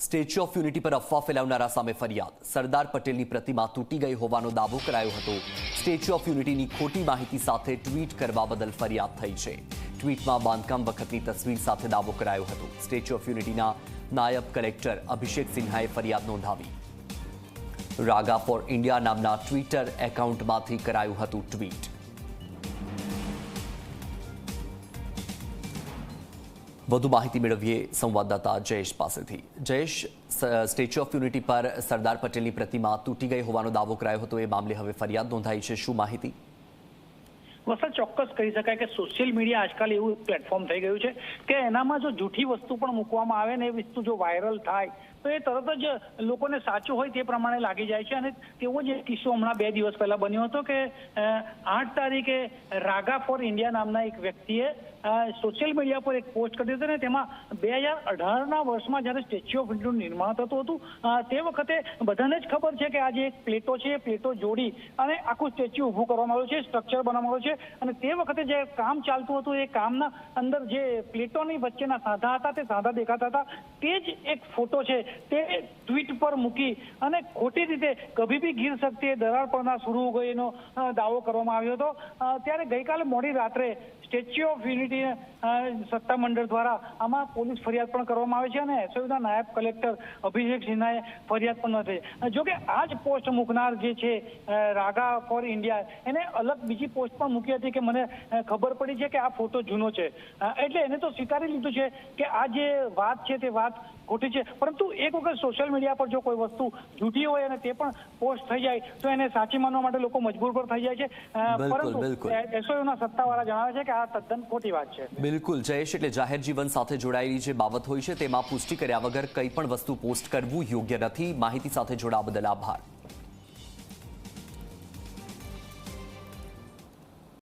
Statue of unity પર અફવા ફેલાવનારા સામે ફરિયાદ. સરદાર પટેલની પ્રતિમા તૂટી ગઈ હોવાનો દાવો કરાયો હતો. સ્ટેચ્યુ ઓફ યુનિટીની ખોટી માહિતી સાથે ટ્વીટ કરવા બદલ ફરિયાદ થઈ છે. ટ્વીટમાં બાંધકામ વખતની તસવીર સાથે દાવો કરાયો હતો. સ્ટેચ્યુ ઓફ યુનિટીના નાયબ કલેક્ટર અભિષેક સિન્હાએ ફરિયાદ નોંધાવી. રાગા ફોર ઇન્ડિયા નામના ટ્વિટર એકાઉન્ટમાંથી કરાયું હતું ટ્વીટ. વધુ માહિતી મેળવીએ સંવાદદાતા જયેશ પાસેથી. જયેશ સ્ટેચ્યુ ઓફ યુનિટી પર સરદાર પટેલની પ્રતિમા તૂટી ગઈ હોવાનો દાવો કરાયો હતો, એ મામલે હવે ફરિયાદ નોંધાઈ છે. શું માહિતી? વસલ ચોક્કસ કહી શકાય કે સોશિયલ મીડિયા આજકાલ એવું પ્લેટફોર્મ થઈ ગયું છે કે એનામાં જો જૂઠી વસ્તુ પણ મૂકવામાં આવે ને એ વસ્તુ જો વાયરલ થાય, તો એ તરત જ લોકોને સાચું હોય તે પ્રમાણે લાગી જાય છે. અને તેવો જ કિસ્સો હમણાં બે દિવસ પહેલા બન્યો હતો કે આઠ તારીખે રાગા ફોર ઇન્ડિયા નામના એક વ્યક્તિએ સોશિયલ મીડિયા પર એક પોસ્ટ કરી હતી ને, તેમાં બે હજાર અઢારના વર્ષમાં જ્યારે સ્ટેચ્યુ ઓફ યુનિટીનું નિર્માણ થતું હતું તે વખતે બધાને જ ખબર છે કે આ જે એક પ્લેટો છે, એ પ્લેટો જોડી અને આખું સ્ટેચ્યુ ઊભું કરવામાં આવ્યું છે સ્ટ્રક્ચર બનાવવામાં આવ્યું છે અને તે વખતે જે કામ ચાલતું હતું, એ કામના અંદર જે પ્લેટોની વચ્ચેના સાંધા હતા, તે સાધા દેખાતા હતા, તે જ એક ફોટો છે, તે ટ્વીટ પર મૂકી અને ખોટી રીતે કભી બી ગીર શકતી દરાર પરના શરૂ ગઈનો ગઈ દાવો કરવામાં આવ્યો હતો. ત્યારે ગઈકાલે મોડી રાત્રે સ્ટેચ્યુ ઓફ યુનિટી અ, સત્તામંડળ દ્વારા આમાં પોલીસ ફરિયાદ પણ કરવામાં આવે છે અને એસઓયુના નાયબ કલેક્ટર અભિષેક સિન્હાએ ફરિયાદ પણ નોંધી જોકે આ જ પોસ્ટ મૂકનાર જે છે રાગા ફોર ઇન્ડિયા એને અલગ બીજી પોસ્ટ પણ મૂકી હતી કે મને ખબર પડી છે કે આ ફોટો જૂનો છે. એટલે એને તો સ્વીકારી લીધું છે કે આ જે વાત છે તે વાત ખોટી છે. પરંતુ એક વખત સોશિયલ મીડિયા પર જો કોઈ વસ્તુ જૂઠી હોય અને તે પણ પોસ્ટ થઈ જાય તો એને સાચી માનવા માટે લોકો મજબૂર પણ થઈ જાય છે. પરંતુ એસઓયુના સત્તાવાળા જણાવે છે કે આ તદ્દન ખોટી વાત છે. બિલકુલ, જયેશ એટલે જાહેર જીવન સાથે જોડાયેલી જે બાબત હોય છે, તેમાં પુષ્ટિ કર્યા વગર કંઈ પણ વસ્તુ પોસ્ટ કરવું યોગ્ય નથી. માહિતી સાથે જોડાવા બદલ આભાર.